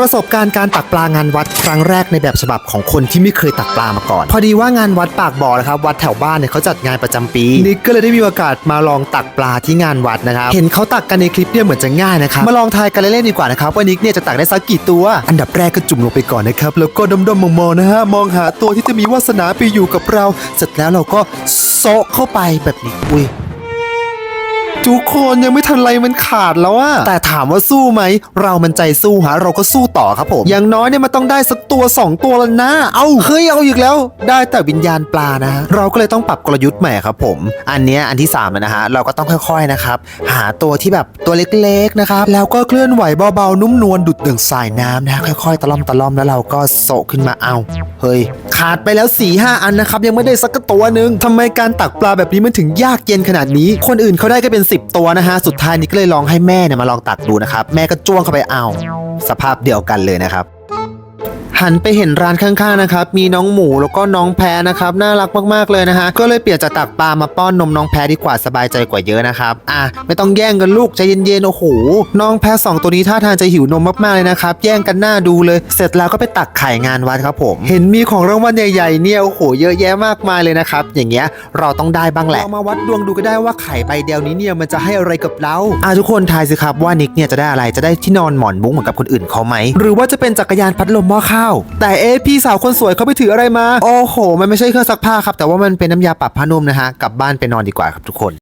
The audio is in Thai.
ประสบการณ์การตักปลางานวัดครั้งแรกในแบบฉบับของคนที่ไม่เคยตักปลามาก่อน พอดีว่างานวัดปากบ่อนะครับวัดแถวบ้านเนี่ยเขาจัดงานประจำปีนิกก็เลยได้มีโอกาสมาลองตักปลาที่งานวัดนะครับเห็นเขาตักกันในคลิปเนี่ยเหมือนจะง่ายนะครับมาลองทายกันเล่นๆดีกว่านะครับว่านิกเนี่ยจะตักได้สักกี่ตัว อันดับแรกก็จุ่มลงไปก่อนนะครับแล้วก็ดมๆมองๆนะฮะมองหาตัวที่จะมีวาสนาไปอยู่กับเรา เสร็จแล้วเราก็โซะเข้าไปแบบนี้อุ้ย ทุกคนยังไม่ทันไรมันขาดแล้วอะแต่ถามว่าสู้ไหม เรามันใจสู้ฮะเราก็สู้ต่อครับผมอย่างน้อยเนี่ยมันต้องได้สักตัว 2 ตัวแล้วนะเอาเฮ้ยเอาอีกแล้ว ได้แต่วิญญาณปลานะฮะเราก็เลยต้องปรับกลยุทธ์ใหม่ครับผม อันเนี้ยอันที่3แล้วนะฮะเราก็ต้องค่อยๆนะครับหาตัวที่แบบตัวเล็กๆนะครับแล้วก็เคลื่อนไหวเบาๆนุ่มนวลดุดดั่งสายน้ำนะฮะค่อยๆ ตะล่อมตะล่อมแล้วเราก็โซะขึ้นมาเอา เฮ้ย ขาดไปแล้ว4ี่ห้าอันนะครับยังไม่ได้สักตัวหนึ่งทำไมการตักปลาแบบนี้มันถึงยากเย็นขนาดนี้ คนอื่นเขาได้ก็เป็น 10 ตัวนะฮะสุดท้ายนี้ก็เลยลองให้แม่เนี่ยมาลองตักดูนะครับแม่ก็จ้วงเข้าไปเอา สภาพเดียวกันเลยนะครับ หันไปเห็นร้านข้างๆนะครับมีน้องหมูแล้วก็น้องแพะนะครับน่ารักมากๆเลยนะฮะก็เลยเปลี่ยนจากตักปลามาป้อนนมน้องแพะดีกว่าสบายใจกว่าเยอะนะครับอะไม่ต้องแย่งกันลูกใจเย็นๆโอ้โหน้องแพะสองตัวนี้ท่าทางจะหิวนมมากๆเลยนะครับแย่งกันหน้าดูเลย เสร็จแล้วก็ไปตักไข่งานวัดครับผม เห็นมีของรางวัลใหญ่ๆเนี่ยโอ้โหเยอะแยะมากมายเลยนะครับอย่างเงี้ยเราต้องได้บ้างแหละเรามาวัดดวงดูก็ได้ว่าไข่ใบเดียวนี้เนี่ยมันจะให้อะไรกับเราอะทุกคนทายสิครับว่านิกเนี่ยจะได้อะไรจะได้ที่นอนหมอนมุ้งเหมือนกับคนอื่นเขาไหมหรือว่าจะเป็นจักรยานพัดลมหม้อข้าวแต่เอ๊ะพี่สาวคนสวยเขาไปถืออะไรมา โอ้โห มันไม่ใช่เครื่องซักผ้าครับ แต่ว่ามันเป็นน้ำยาปรับผ้านุ่มนะฮะ กลับบ้านไปนอนดีกว่าครับทุกคน